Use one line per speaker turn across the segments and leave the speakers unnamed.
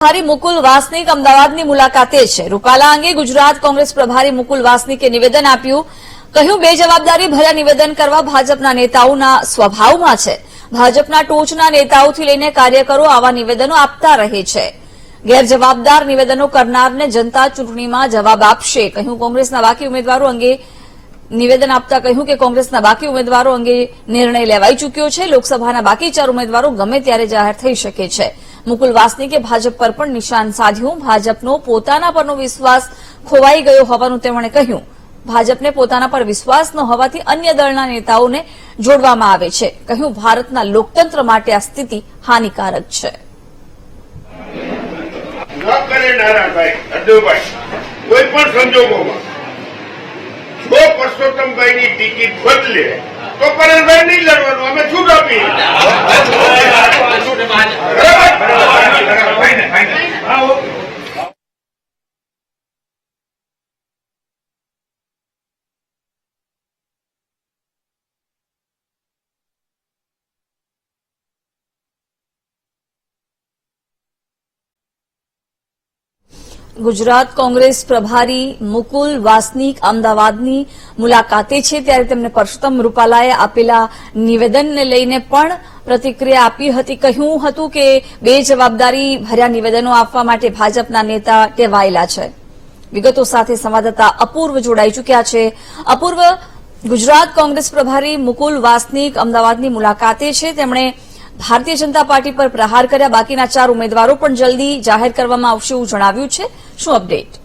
પ્રભારી મુકુલ વાસનિક અમદાવાદની મુલાકાતે છે. રૂપાલા અંગે ગુજરાત કોંગ્રેસ પ્રભારી મુકુલ વાસનિકે નિવેદન આપ્યું. કહ્યું, બેજવાબદારી ભર્યા નિવેદન કરવા ભાજપના નેતાઓના સ્વભાવમાં છે. ભાજપના ટોચના નેતાઓથી લઈને કાર્યકરો આવા નિવેદનો આપતા રહે છે. ગેરજવાબદાર નિવેદનો કરનારને જનતા ચૂંટણીમાં જવાબ આપશે. કહ્યું, કોંગ્રેસના બાકી ઉમેદવારો અંગે નિવેદન આપતા કહ્યું કે કોંગ્રેસના બાકી ઉમેદવારો અંગે નિર્ણય લેવાઈ ચૂક્યો છે. લોકસભાના બાકી ચાર ઉમેદવારો ગમે ત્યારે જાહેર થઈ શકે છે. મુકુલ વાસનિકે ભાજપ પર પણ નિશાન સાધ્યું. ભાજપનો પોતાના પરનો વિશ્વાસ ખોવાઈ ગયો હોવાનું તેમણે કહ્યું. ભાજપને પોતાના પર વિશ્વાસ ન હોવાથી અન્ય દળના નેતાઓને જોડવામાં આવે છે. કહ્યું, ભારતના લોકતંત્ર માટે આ સ્થિતિ હાનિકારક છે.
પરસોત્તમભાઈની ટિકિટ બદલે, તો પરેશભાઈ નહીં લડવાનું. અમે છૂટ આપી
ગુજરાત કોંગ્રેસ પ્રભારી મુકુલ વાસનિક અમદાવાદની મુલાકાતે છે. ત્યારે તેમને પરસોત્તમ રૂપાલાએ આપેલા નિવેદનને લઈને પણ પ્રતિક્રિયા આપી હતી. કહ્યું હતું કે બે જવાબદારી ભર્યા નિવેદનો આપવા માટે ભાજપના નેતા ટેવાયેલા છે. વિગતો સાથે સંવાદદાતા અપૂર્વ જોડાઈ ચૂક્યા છે. અપૂર્વ, ગુજરાત કોંગ્રેસ પ્રભારી મુકુલ વાસનિક અમદાવાદની મુલાકાતે છે. તેમણે ભારતીય જનતા પાર્ટી પર પ્રહાર કર્યા બાકીના ચાર ઉમેદવારો પણ જલ્દી જાહેર કરવામાં આવશે એવું જણાવ્યું છે. શું અપડેટ?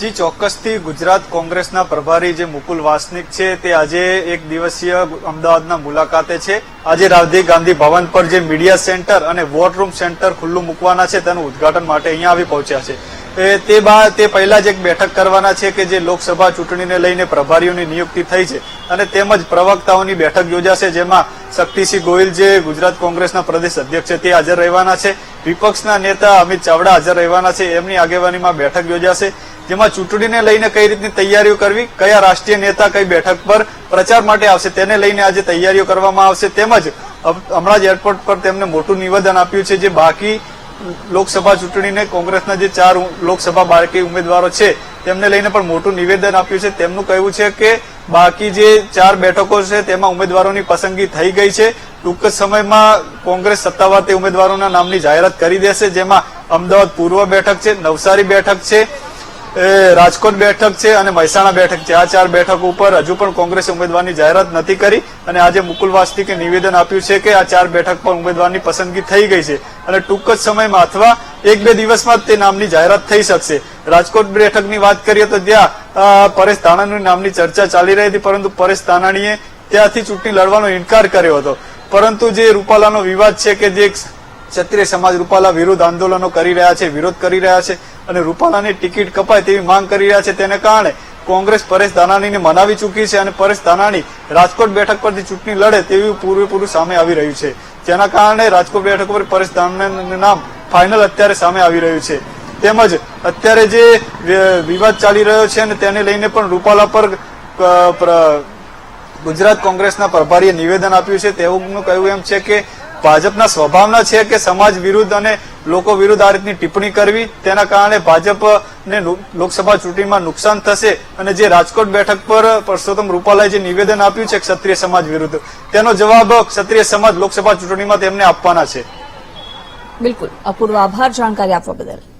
જી, ચોક્કસથી ગુજરાત કોંગ્રેસના પ્રભારી જે મુકુલ વાસનિક છે, તે આજે એક દિવસીય અમદાવાદના મુલાકાતે છે. આજે રાજીવ ગાંધી ભવન પર જે મીડિયા સેન્ટર અને વોટ રૂમ સેન્ટર ખુલ્લું મૂકવાના છે, તેનું ઉદઘાટન માટે અહીંયા આવી પહોંચ્યા છે. તે બાદ તે પહેલા જ એક બેઠક કરવાના છે કે જે લોકસભા ચૂંટણીને લઈને પ્રભારીઓની નિયુક્તિ થઈ છે. અને તેમજ પ્રવક્તાઓની બેઠક યોજાશે જેમાં શક્તિસિંહ ગોહિલ જે ગુજરાત કોંગ્રેસના પ્રદેશ અધ્યક્ષ છે તે હાજર રહેવાના છે. વિપક્ષના નેતા અમિત ચાવડા હાજર રહેવાના છે. એમની આગેવાનીમાં બેઠક યોજાશે, જેમાં ચૂંટણીને લઈને કઈ રીતની તૈયારીઓ કરવી, કયા રાષ્ટ્રીય નેતા કઈ બેઠક પર પ્રચાર માટે આવશે તેને લઈને આજે તૈયારીઓ કરવામાં આવશે. તેમજ હમણાં જ એરપોર્ટ પર તેમને મોટું નિવેદન આપ્યું છે જે બાકી લોકસભા ચૂંટણીને કોંગ્રેસના જે ચાર લોકસભા બાકી ઉમેદવારો છે, તેમને લઈને પણ મોટું નિવેદન આપ્યું છે. તેમનું કહેવું છે કે બાકી જે ચાર બેઠકો છે, તેમાં ઉમેદવારોની પસંદગી થઈ ગઈ છે. ટૂંક સમયમાં કોંગ્રેસ સત્તાવાર તે ઉમેદવારોના નામની જાહેરાત કરી દેશે, જેમાં અમદાવાદ પૂર્વ બેઠક છે, નવસારી બેઠક છે એ રાજકોટ બેઠક છે અને મહેસાણા બેઠક છે. આ ચાર બેઠક ઉપર હજુ પણ કોંગ્રેસે ઉમેદવારની જાહેરાત નથી કરી અને આજે મુકુલ વાસ્તિકે નિવેદન આપ્યું છે કે આ ચાર બેઠક પર ઉમેદવારની પસંદગી થઈ ગઈ છે અને ટૂંક જ સમયમાં અથવા એક બે દિવસમાં જ તે નામની જાહેરાત થઈ શકશે. રાજકોટ બેઠકની વાત કરીએ તો ત્યાં પરેશ ધાનાણીની નામની ચર્ચા ચાલી રહી હતી, પરંતુ પરેશ ધાનાણીએ ત્યાંથી ચૂંટણી લડવાનો ઇનકાર કર્યો હતો. પરંતુ જે રૂપાલાનો વિવાદ છે કે જે ક્ષત્રિય સમાજ રૂપાલા વિરુદ્ધ આંદોલનો કરી રહ્યા છે, વિરોધ કરી રહ્યા છે અને રૂપાલાની ટિકિટ કપાય તેવી માંગ કરી રહ્યા છે. તેને કારણે કોંગ્રેસ પરેશ ધાનાણીને મનાવી ચૂકી છે અને પરેશ ધાનાણી રાજકોટ બેઠક પરથી ચૂંટણી લડે તેવી પૂરેપૂરું સામે આવી રહ્યું છે. જેના કારણે રાજકોટ બેઠક પર પરેશ ધાનાણીનું નામ ફાઇનલ અત્યારે સામે આવી રહ્યું છે. તેમજ અત્યારે જે વિવાદ ચાલી રહ્યો છે અને તેને લઈને પણ રૂપાલા પર, ગુજરાત કોંગ્રેસના પ્રભારીએ નિવેદન આપ્યું છે. તેઓનું કહેવું એમ છે કે ભાજપના સ્વભાવના છે કે સમાજ વિરુદ્ધ અને લોકો વિરુદ્ધ આ રીતની ટિપ્પણી કરવી, તેના કારણે ભાજપને લોકસભા ચૂંટણીમાં નુકસાન થશે અને જે રાજકોટ બેઠક પર પરસોત્તમ રૂપાલાએ જે નિવેદન આપ્યું છે ક્ષત્રિય સમાજ વિરુદ્ધ, તેનો જવાબ ક્ષત્રિય સમાજ લોકસભા ચૂંટણીમાં તેમને આપવાના છે.
બિલકુલ. અપૂર્વ આભાર. જાણકારી આપવા બદલ.